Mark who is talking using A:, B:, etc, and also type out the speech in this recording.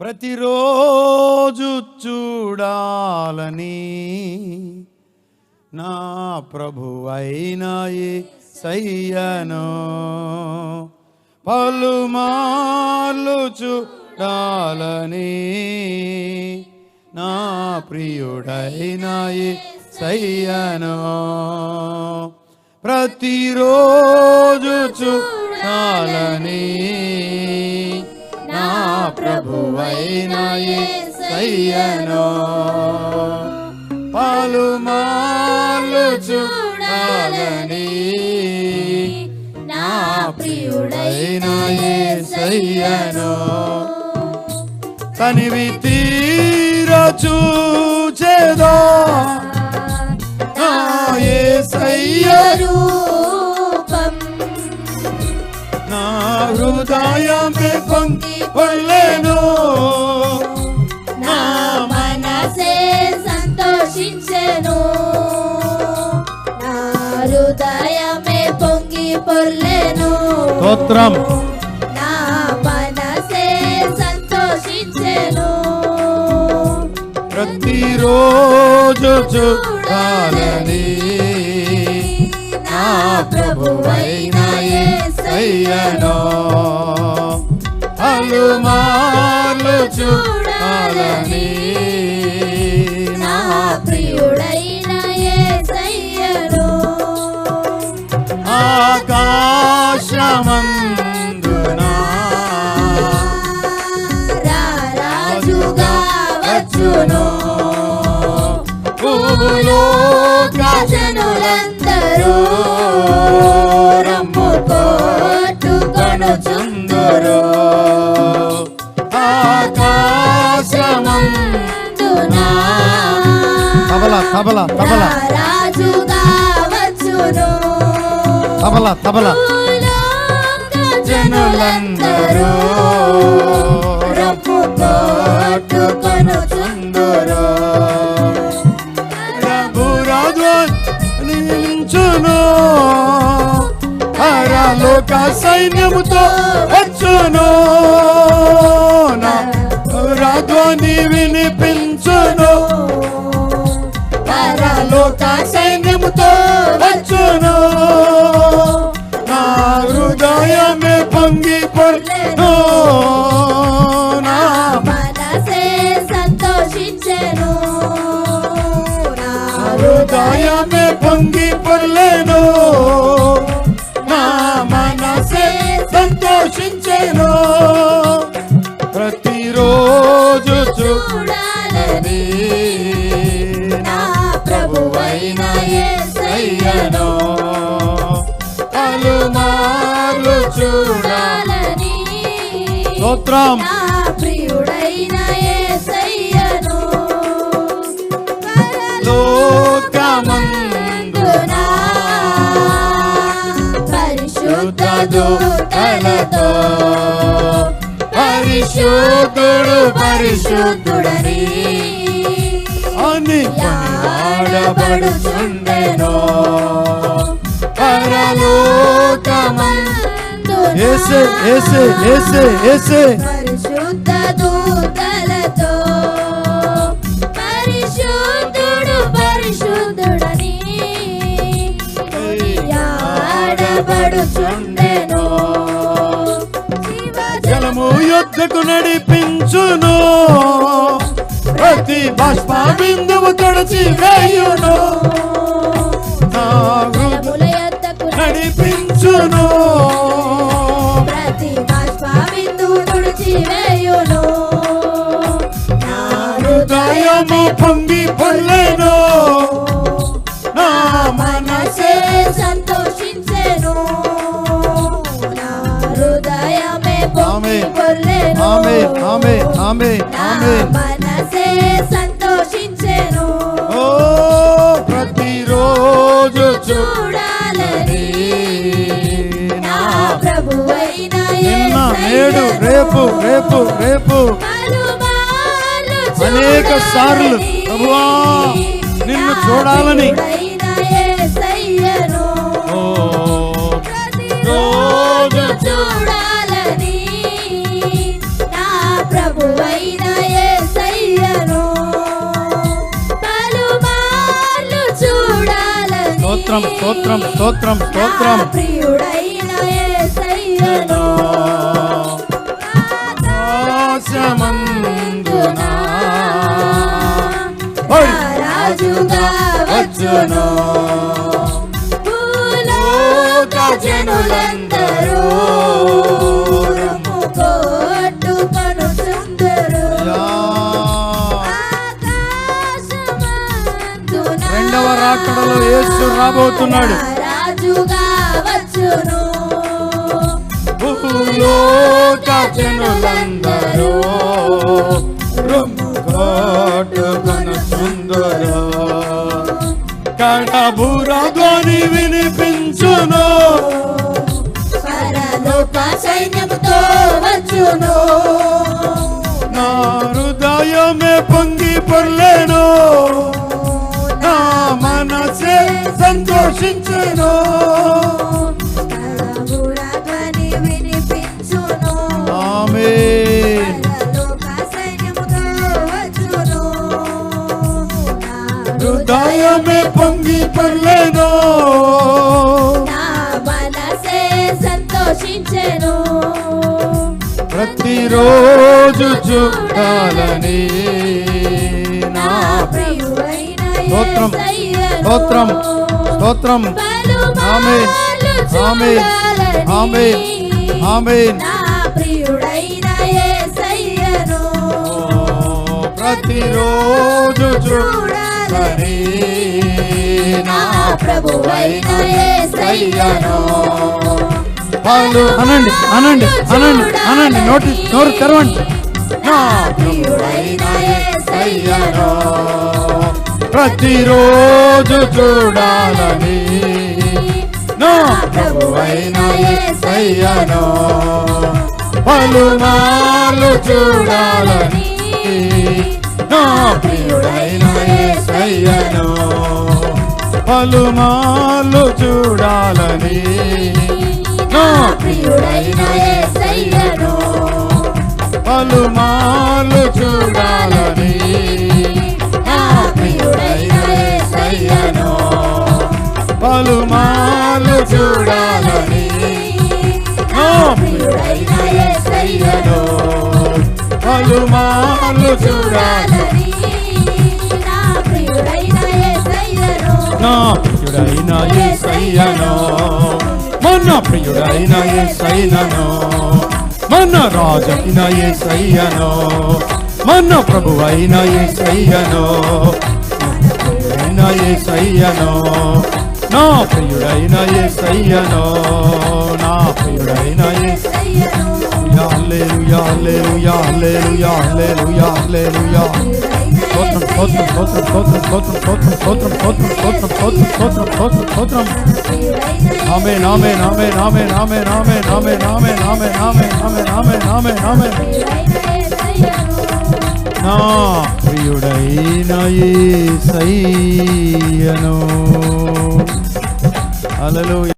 A: ప్రతిరోజు చూడాలని నా ప్రభువైనాయి సయ్యను పలుమార్లు చూడాలని నా ప్రియుడైనాయి సయ్యను ప్రతిరోజు చూడాలని నా ప్రభువైన సయ్యను పలుమార్లు చూడాలని
B: నా ప్రియుడైన
A: సయ్యను తనివి తీర చూచేదో నా యేసయ్య
B: రూపం.
A: నా హృదయమే పొంగి పొల్లేను
B: నా మనసే సంతోషించెను. నా హృదయమే పొంగి పొర్లెను.
A: స్తోత్రం.
B: నా మనసే సంతోషించెను.
A: ప్రతిరోజు చూడాలని నా ప్రభువైన యేసయ్యను చూడాలని. తబల తబల. తబల
B: రాజుగా వచ్చును.
A: తబల తబల. నిలించును. పరలోక సైన్యముతో వచ్చును. నా రాధ్వని వినిపించును సైన్యముతో వచ్చును. నా హృదయమే పొంగి పొర్లేను నా
B: మనసే సంతోషించెను. నా
A: హృదయమే పొంగి పొర్లేను నా మనసే సంతోషించెను. ప్రతిరోజు చూడాలని స్తోత్రం.
B: నా ప్రియుడైన యేసయ్యను
A: లోకమందున
B: పరిశుద్ధ
A: దూతలతో. పరిశుద్ధుడు పరిశుద్ధుడని అని ఆడబడుచుండెను పరలోకమందు ఏసే ఏసే ఏసే ఏసే.
B: పరిశుద్ధ దూతలతో పరిశుద్ధుడు పరిశుద్ధుడని ఆడబడుచుండెను
A: జలము యుద్ధకు నడిపించును. ప్రతి బాష్ప బిందువు తొడచి వేయును. నా నడిపించును. పొంగి పొల్లేను నా మనసే
B: సంతోషించెను. నా హృదయమే పొంగి. పొర్లెను
A: ఆమె ఆమె ఆమె ఆమె
B: మనసే సంతోషించెను.
A: ఓ ప్రతిరోజు
B: చూడాలని నా ప్రభువైన
A: నేడు రేపు రేపు రేపు. అనేక సార్లు ప్రభువా నిన్ను చూడాలని. స్తోత్రం స్తోత్రం స్తోత్రం స్తోత్రం. ప్రియుడై రాబోతున్నాడు.
B: రాజుగా వచ్చును.
A: భూలోక జనులందరూ వినిపించును.
B: పరలోక సైన్యముతో వచ్చును.
A: నా హృదయమే పొంగి పొర్లేను
B: రక్షించును
A: హృదయమే పొంగి
B: పర్లేదో సంతోషించెను.
A: ప్రతిరోజు చూడాలని నా స్తోత్రం స్తోత్రం. స్తోత్రం. ఆమేన్. ఆమేన్. ఆమేన్. ఆమేన్. ప్రతిరోజు చూడాలని నా
B: ప్రభువైన యేసయ్యను
A: అనండి అనండి అనండి అనండి. నోటి నోరు తెరవండి. నా
B: ప్రియుడైన యేసయ్యను
A: ప్రతిరోజు చూడాలని. నా ప్రభువైన యేసయ్యను పలుమార్లు చూడాలని. నా ప్రియుడైన యేసయ్యను పలుమార్లు చూడాలని. నా
B: ప్రియుడైన యేసయ్యను
A: పలుమార్లు చూడాలని.
B: ధన్యుడైనను
A: పలుమార్లు చూడాలని పలుమార్లు చూడాలని
B: నా ప్రియుడైన
A: ఏ సయ్యను మన ప్రియుడైన ఏ సైనను మన రాజైన ఏ సయ్యను మన ప్రభువైన ఏ సయ్యను ప్రియుడైన యేసయ్యను నా ప్రియుడైన యేసయ్యను నా ప్రియుడైన యేసయ్యను
B: యేసయ్యను
A: హల్లెలూయా హల్లెలూయా హల్లెలూయా హల్లెలూయా హల్లెలూయా స్తోత్రం స్తోత్రం స్తోత్రం స్తోత్రం స్తోత్రం స్తోత్రం స్తోత్రం స్తోత్రం స్తోత్రం స్తోత్రం స్తోత్రం స్తోత్రం నామే నామే నామే నామే నామే నామే నామే నామే నామే నామే నామే నామే నామే నామే నా ప్రియుడైన ఈ సయ్యను అలలు